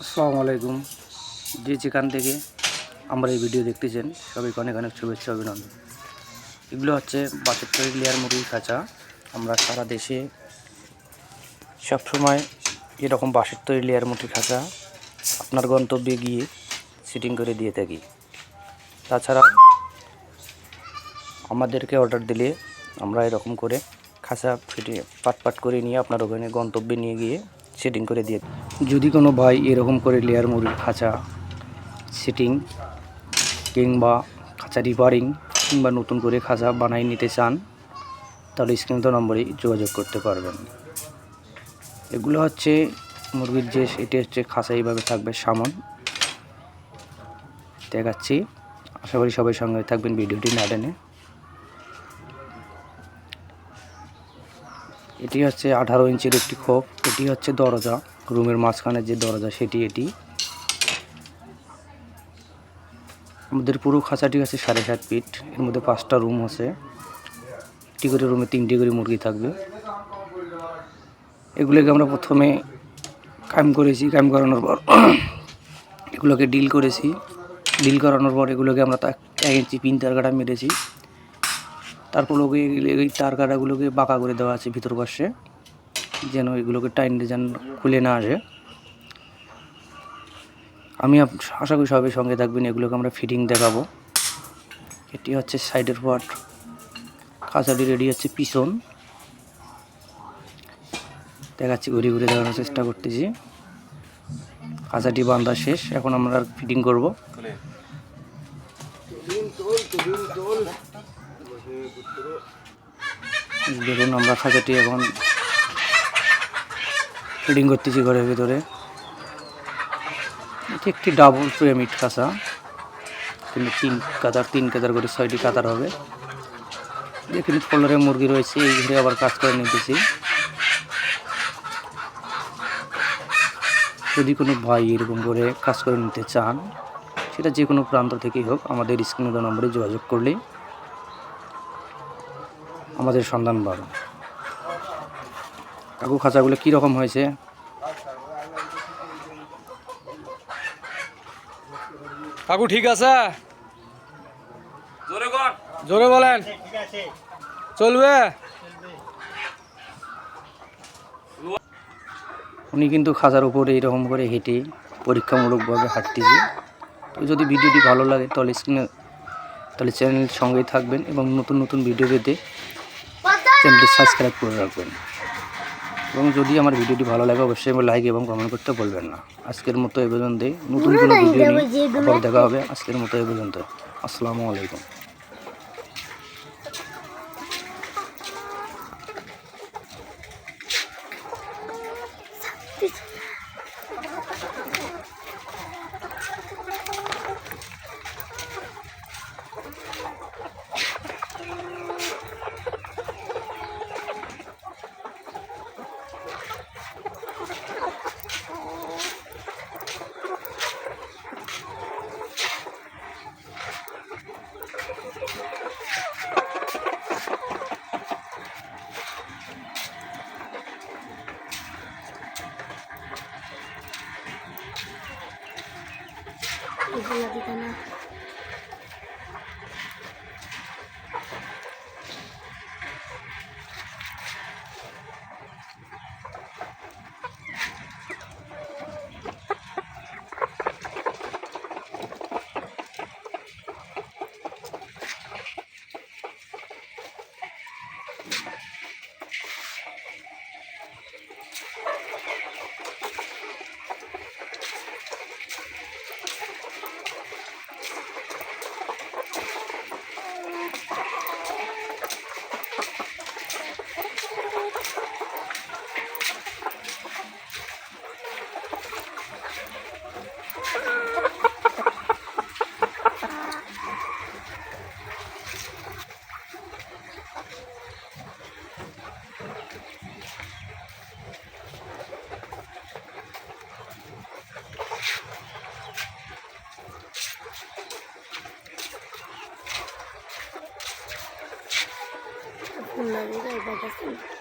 আসসালামু আলাইকুম। যে যেখান থেকে আমরা এই ভিডিও দেখতেছেন, সবাইকে অনেক অনেক শুভেচ্ছা অভিনন্দন। এগুলো হচ্ছে তৈরি লেয়ার মুরগির খাঁচা। আমরা সারা দেশে সবসময় এরকম তৈরি লেয়ার মুরগির খাঁচা আপনার গন্তব্যে গিয়ে সিটিং করে দিয়ে থাকি। তাছাড়া আমাদেরকে অর্ডার দিলে আমরা এরকম করে খাঁচা ফিটে পাট পাট করে নিয়ে আপনার ওখানে গন্তব্যে নিয়ে গিয়ে সেটিং করে দিয়ে যদি কোনো ভাই এরকম করে লেয়ার মুরগির খাঁচা সেটিং কিংবা খাঁচা রিপারিং কিংবা নতুন করে খাঁচা বানাই নিতে চান, তাহলে স্ক্রিনত নম্বরে যোগাযোগ করতে পারবেন। এগুলো হচ্ছে মুরগির যে, এটি হচ্ছে খাঁচা এইভাবে থাকবে সামন। দেখাচ্ছি। আশা করি সবাই সঙ্গে থাকবেন ভিডিওটি না টেনে। এটি হচ্ছে আঠারো ইঞ্চির একটি খোপ। এটি হচ্ছে দরজা। রুমের মাঝখানে যে দরজা, সেটি এটি। আমাদের পুরো খাঁচাটি আছে সাড়ে সাত ফিট। এর মধ্যে পাঁচটা রুম আছে। একটি করে রুমে তিনটি করে মুরগি থাকবে। এগুলোকে আমরা প্রথমে কায়েম করেছি, কায়েম করানোর পর এগুলোকে ডিল করেছি। ডিল করানোর পর এগুলোকে আমরা এক ইঞ্চি পিন তার কাটা মেরেছি। তারপর ওকে এই তার কাটাগুলোকে বাঁকা করে দেওয়া আছে ভিতর পাশে, যেন এগুলোকে টাইম যেন খুলে না আসে। আমি আশা করি সবাই সঙ্গে থাকবেন, এগুলোকে আমরা ফিটিং দেখাবো। এটি হচ্ছে সাইডের পার্ট। খাঁচাটি রেডি হচ্ছে পিছন। দেখাচ্ছি, ঘুরে ঘুরে দেখানোর চেষ্টা করতেছি। খাঁচাটি বান্ধা শেষ, এখন আমরা ফিটিং করব। দেখুন, আমরা খাঁচাটি এখন ফিটিং করতেছি ঘরের ভিতরে। এটি একটি ডাবল পিরামিড খাঁচা। তিন কাতার তিন কাতার করে ছয়টি কাতার হবে। এখানে ফলরে মুরগি রয়েছে, এই ঘরে আবার কাজ করে নিতেছি। যদি কোনো ভাই এরকম করে কাজ করে নিতে চান, সেটা যে কোনো প্রান্ত থেকেই হোক, আমাদের স্ক্রিনে নম্বরে যোগাযোগ করলেই আমাদের সন্ধান পাবেন কাকু খাঁচাগুলো কীরকম হয়েছে? কাকু ঠিক আছে? জোরে বলেন। চলবে? উনি কিন্তু খাঁচার উপরে এরকম করে হেঁটে পরীক্ষামূলকভাবে হাঁটতেছে। তো যদি ভিডিওটি ভালো লাগে তাহলে স্ক্রিনে তাহলে চ্যানেলের সঙ্গেই থাকবেন এবং নতুন নতুন ভিডিও পেতে চ্যানেলটি সাবস্ক্রাইব করে রাখবেন। এবং যদি আমার ভিডিওটি ভালো লাগে অবশ্যই আমার লাইক এবং কমেন্ট করতে বলবেন না। আজকের মতো এ পর্যন্ত নতুন কোনো ভিডিও নিয়ে আবার দেখা হবে আজকের মতো এ পর্যন্ত। আসসালামু আলাইকুম। এগুলো দিতে না ফুল লাগে